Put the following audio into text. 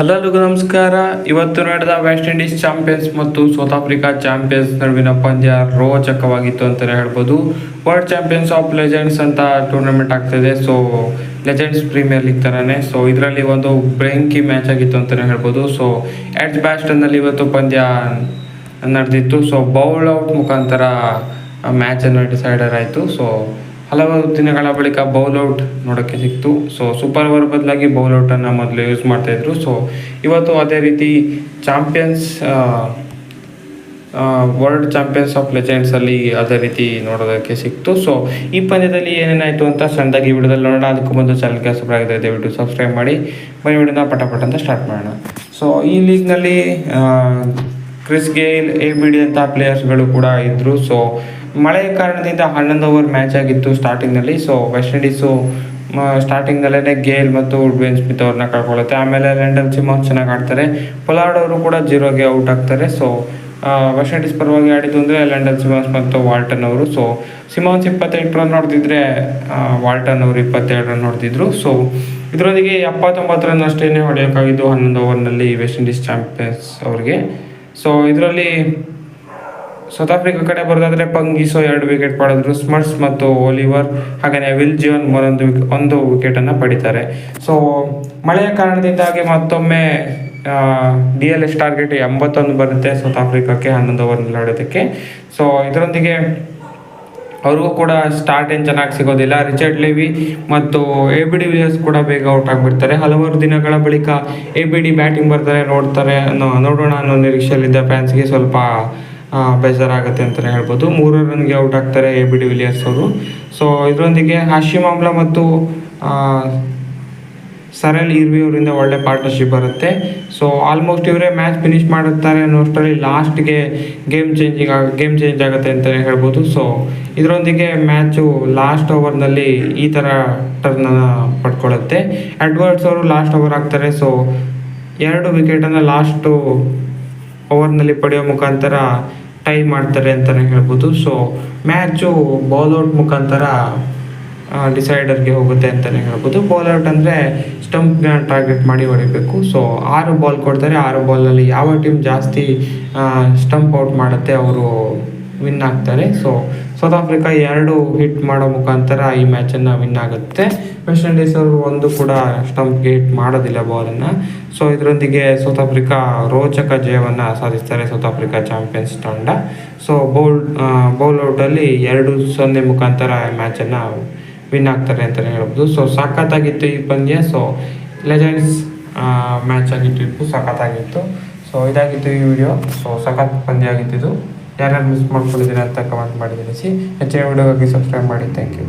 Hello ನಮಸ್ಕಾರ. ಇವತ್ತು ನಡೆದ ವೆಸ್ಟ್ ಇಂಡೀಸ್ ಚಾಂಪಿಯನ್ಸ್ ಮತ್ತು ಸೌತ್ ಆಫ್ರಿಕಾ ಚಾಂಪಿಯನ್ಸ್ ನಡುವಿನ ಪಂದ್ಯ ರೋಚಕವಾಗಿತ್ತು ಅಂತಲೇ ಹೇಳ್ಬೋದು. ವರ್ಲ್ಡ್ ಚಾಂಪಿಯನ್ಸ್ ಆಫ್ ಲೆಜೆಂಡ್ಸ್ ಅಂತ ಟೂರ್ನಮೆಂಟ್ ಆಗ್ತಿದೆ. ಸೊ ಲೆಜೆಂಡ್ಸ್ ಪ್ರೀಮಿಯರ್ ಲೀಗ್ ಥರನೇ ಸೊ ಇದರಲ್ಲಿ ಒಂದು ಬ್ರೇಂಕಿ ಮ್ಯಾಚ್ ಆಗಿತ್ತು ಅಂತಲೇ ಹೇಳ್ಬೋದು. ಸೊ ಎಡ್ಜ್ ಬ್ಯಾಸ್ಟನ್ನಲ್ಲಿ ಇವತ್ತು ಪಂದ್ಯ ನಡೆದಿತ್ತು. ಸೊ ಬೌಲ್ ಔಟ್ ಮುಖಾಂತರ ಮ್ಯಾಚನ್ನು ಡಿಸೈಡರ್ ಆಯಿತು ಸೊ ಹಲವಾರು ದಿನಗಳ ಬಳಿಕ ಬೌಲ್ ಔಟ್ ನೋಡೋಕ್ಕೆ ಸಿಕ್ತು. ಸೊ ಸೂಪರ್ ಓವರ್ ಬದಲಾಗಿ ಬೌಲ್ ಔಟನ್ನು ಮೊದಲು ಯೂಸ್ ಮಾಡ್ತಾಯಿದ್ರು ಸೊ ಇವತ್ತು ಅದೇ ರೀತಿ ಚಾಂಪಿಯನ್ಸ್ ವರ್ಲ್ಡ್ ಚಾಂಪಿಯನ್ಸ್ ಆಫ್ ಲೆಜೆಂಡ್ಸಲ್ಲಿ ಅದೇ ರೀತಿ ನೋಡೋದಕ್ಕೆ ಸಿಕ್ತು. ಸೊ ಈ ಪಂದ್ಯದಲ್ಲಿ ಏನೇನಾಯಿತು ಅಂತ ಸಣ್ಣದಾಗಿ ವಿಡಿಯೋದಲ್ಲಿ ನೋಡೋಣ. ಅದಕ್ಕೂ ಮುಂದೆ ಚಾನಲ್ಗೆ ಸಬ್ಸ್ಕ್ರೈಬ್ ಆಗಿದೆ ದಯವಿಟ್ಟು ಸಬ್ಸ್ಕ್ರೈಬ್ ಮಾಡಿ. ಬನ್ನಿ ವಿಡಿಯೋನ ಪಟ ಅಂತ ಸ್ಟಾರ್ಟ್ ಮಾಡೋಣ. ಸೊ ಈ ಲೀಗ್ನಲ್ಲಿ Chris Gayle A B D ಅಂತ ಪ್ಲೇಯರ್ಸ್ಗಳು ಕೂಡ ಇದ್ದರು ಸೊ ಮಳೆ ಕಾರಣದಿಂದ ಹನ್ನೊಂದು ಓವರ್ ಮ್ಯಾಚ್ ಆಗಿತ್ತು ಸ್ಟಾರ್ಟಿಂಗ್ನಲ್ಲಿ ಸೊ ವೆಸ್ಟ್ ಇಂಡೀಸು ಸ್ಟಾರ್ಟಿಂಗ್ನಲ್ಲೇ ಗೇಲ್ ಮತ್ತು ಉಡ್ಬೇನ್ ಸ್ಮಿತ್ ಅವ್ರನ್ನ ಕಳ್ಕೊಳ್ಳುತ್ತೆ. ಆಮೇಲೆ ಲ್ಯಾಂಡಲ್ ಸಿಮೋನ್ ಚೆನ್ನಾಗಿ ಆಡ್ತಾರೆ. ಪೊಲಾರ್ಡ್ ಅವರು ಕೂಡ ಜೀರೋಗೆ ಔಟ್ ಆಗ್ತಾರೆ. ಸೊ ವೆಸ್ಟ್ ಇಂಡೀಸ್ ಪರವಾಗಿ ಆಡಿದ್ದು ಅಂದರೆ ಲ್ಯಾಂಡಲ್ ಸಿಮಾನ್ಸ್ ಮತ್ತು ವಾಲ್ಟನ್ ಅವರು. ಸೊ ಸಿಮಾನ್ಸ್ ಇಪ್ಪತ್ತೆಂಟು ರನ್ ಹೊಡೆದಿದ್ರೆ ವಾಲ್ಟನ್ ಅವರು ಇಪ್ಪತ್ತೆರಡು ರನ್ ಹೊಡೆದಿದ್ರು. ಸೊ ಇದರೊಂದಿಗೆ ಎಪ್ಪತ್ತೊಂಬತ್ತು ರನ್ ಅಷ್ಟೇ ಹೊಡೆಯೋಕ್ಕಾಗಿದ್ದು ಹನ್ನೊಂದು ಓವರ್ನಲ್ಲಿ ವೆಸ್ಟ್ ಇಂಡೀಸ್ ಚಾಂಪಿಯನ್ಸ್ ಅವರಿಗೆ. ಸೊ ಇದರಲ್ಲಿ ಸೌತ್ ಆಫ್ರಿಕಾ ಕಡೆ ಬರೋದಾದ್ರೆ ಪಂಗಿಸೋ ಎರಡು ವಿಕೆಟ್ ಪಡೆದ್ರು ಸ್ಮರ್ಟ್ಸ್ ಮತ್ತು ಓಲಿವರ್ ಹಾಗೆಯೇ ವಿಲ್ ಜಿಯೋನ್ ಒಂದೊಂದು ಒಂದು ವಿಕೆಟನ್ನು ಪಡಿತಾರೆ. ಸೊ ಮಳೆಯ ಕಾರಣದಿಂದಾಗಿ ಮತ್ತೊಮ್ಮೆ ಡಿ ಎಲ್ ಎಸ್ ಟಾರ್ಗೆಟ್ ಎಂಬತ್ತೊಂದು ಬರುತ್ತೆ ಸೌತ್ ಆಫ್ರಿಕಾಕ್ಕೆ ಹನ್ನೊಂದು ಓವರ್ನಲ್ಲಿ ಆಡೋದಕ್ಕೆ. ಸೊ ಇದರೊಂದಿಗೆ ಅವ್ರಿಗೂ ಕೂಡ ಸ್ಟಾರ್ಟ್ ಏನು ಚೆನ್ನಾಗಿ ಸಿಗೋದಿಲ್ಲ. ರಿಚರ್ಡ್ ಲೆವಿ ಮತ್ತು ಎ ಬಿ ಡಿ ವಿಲಿಯರ್ಸ್ ಕೂಡ ಬೇಗ ಔಟ್ ಆಗಿಬಿಡ್ತಾರೆ. ಹಲವಾರು ದಿನಗಳ ಬಳಿಕ ಎ ಬಿ ಡಿ ಬ್ಯಾಟಿಂಗ್ ಬರ್ತಾರೆ, ನೋಡ್ತಾರೆ ಅನ್ನೋ, ನೋಡೋಣ ಅನ್ನೋ ನಿರೀಕ್ಷೆಯಲ್ಲಿದ್ದ ಫ್ಯಾನ್ಸ್ಗೆ ಸ್ವಲ್ಪ ಬೇಜಾರಾಗುತ್ತೆ ಅಂತಲೇ ಹೇಳ್ಬೋದು. ಮೂರು ರನ್ಗೆ ಔಟ್ ಆಗ್ತಾರೆ ಎ ಬಿ ಡಿ ವಿಲಿಯರ್ಸ್ ಅವರು. ಸೊ ಇದರೊಂದಿಗೆ ಹಾಶಿಮ್ ಆಮ್ಲಾ ಮತ್ತು ಸರಲ್ ಇರ್ವಿ ಅವರಿಂದ ಒಳ್ಳೆ ಪಾರ್ಟ್ನರ್ಶಿಪ್ ಬರುತ್ತೆ. ಸೊ ಆಲ್ಮೋಸ್ಟ್ ಇವರೇ ಮ್ಯಾಚ್ ಫಿನಿಶ್ ಮಾಡುತ್ತಾರೆ ಅನ್ನೋಷ್ಟರಲ್ಲಿ ಲಾಸ್ಟ್ಗೆ ಗೇಮ್ ಚೇಂಜಿಂಗ್ ಆಗ ಗೇಮ್ ಚೇಂಜ್ ಆಗುತ್ತೆ ಅಂತಲೇ ಹೇಳ್ಬೋದು. ಸೊ ಇದರೊಂದಿಗೆ ಮ್ಯಾಚು ಲಾಸ್ಟ್ ಓವರ್ನಲ್ಲಿ ಈ ಥರ ಟರ್ನನ್ನು ಪಡ್ಕೊಳ್ಳುತ್ತೆ ಎಡ್ವರ್ಡ್ಸ್ ಅವರು ಲಾಸ್ಟ್ ಓವರ್ ಆಗ್ತಾರೆ. ಸೊ ಎರಡು ವಿಕೆಟನ್ನು ಲಾಸ್ಟು ಓವರ್ನಲ್ಲಿ ಪಡೆಯೋ ಮುಖಾಂತರ ಟೈ ಮಾಡ್ತಾರೆ ಅಂತಲೇ ಹೇಳ್ಬೋದು. ಸೊ ಮ್ಯಾಚು ಬೌಲ್ಔಟ್ ಮುಖಾಂತರ ಡಿಸೈಡರ್ಗೆ ಹೋಗುತ್ತೆ ಅಂತಲೇ ಹೇಳ್ಬೋದು. ಬೌಲ್ಔಟ್ ಅಂದರೆ ಸ್ಟಂಪ್ನ ಟಾರ್ಗೆಟ್ ಮಾಡಿ ಹೊಡಿಬೇಕು. ಸೊ ಆರು ಬಾಲ್ ಕೊಡ್ತಾರೆ. ಆರು ಬಾಲ್ನಲ್ಲಿ ಯಾವ ಟೀಮ್ ಜಾಸ್ತಿ ಸ್ಟಂಪ್ ಔಟ್ ಮಾಡುತ್ತೆ ಅವರು ವಿನ್ ಆಗ್ತಾರೆ. ಸೊ ಸೌತ್ ಆಫ್ರಿಕಾ ಎರಡು ಹಿಟ್ ಮಾಡೋ ಮುಖಾಂತರ ಈ ಮ್ಯಾಚನ್ನು ವಿನ್ ಆಗುತ್ತೆ. ವೆಸ್ಟ್ ಇಂಡೀಸ್ ಅವರು ಒಂದು ಕೂಡ ಸ್ಟಂಪ್ಗೆ ಹಿಟ್ ಮಾಡೋದಿಲ್ಲ ಬಾಲನ್ನು ಸೊ ಇದರೊಂದಿಗೆ ಸೌತ್ ಆಫ್ರಿಕಾ ರೋಚಕ ಜಯವನ್ನು ಸಾಧಿಸ್ತಾರೆ ಸೌತ್ ಆಫ್ರಿಕಾ ಚಾಂಪಿಯನ್ಸ್ ತಂಡ. ಸೊ ಬೌಲ್ ಬೌಲ್ ಔಟಲ್ಲಿ ಎರಡು ಸೊನ್ನೆ ಮುಖಾಂತರ ಮ್ಯಾಚನ್ನು ವಿನ್ ಆಗ್ತಾರೆ ಅಂತಲೇ ಹೇಳ್ಬೋದು. ಸೊ ಸಖತ್ತಾಗಿತ್ತು ಈ ಪಂದ್ಯ. ಸೊ ಲೆಜೆಂಡ್ಸ್ ಮ್ಯಾಚ್ ಆಗಿತ್ತು. ಇದು ಸಖತ್ತಾಗಿತ್ತು ಸೊ ಇದಾಗಿತ್ತು ಈ ವಿಡಿಯೋ ಸೊ ಸಖತ್ ಪಂದ್ಯ ಆಗಿತ್ತು ಯಾರ್ಯಾರು ಮಿಸ್ ಮಾಡ್ಕೊಂಡಿದ್ದೀರಾ ಅಂತ ಕಮೆಂಟ್ ಮಾಡಿ ತಿಳಿಸಿ ಹೆಚ್ಚಿನ ವಿಡಿಯೋಗಾಗಿ ಸಬ್ಸ್ಕ್ರೈಬ್ ಮಾಡಿ. Thank you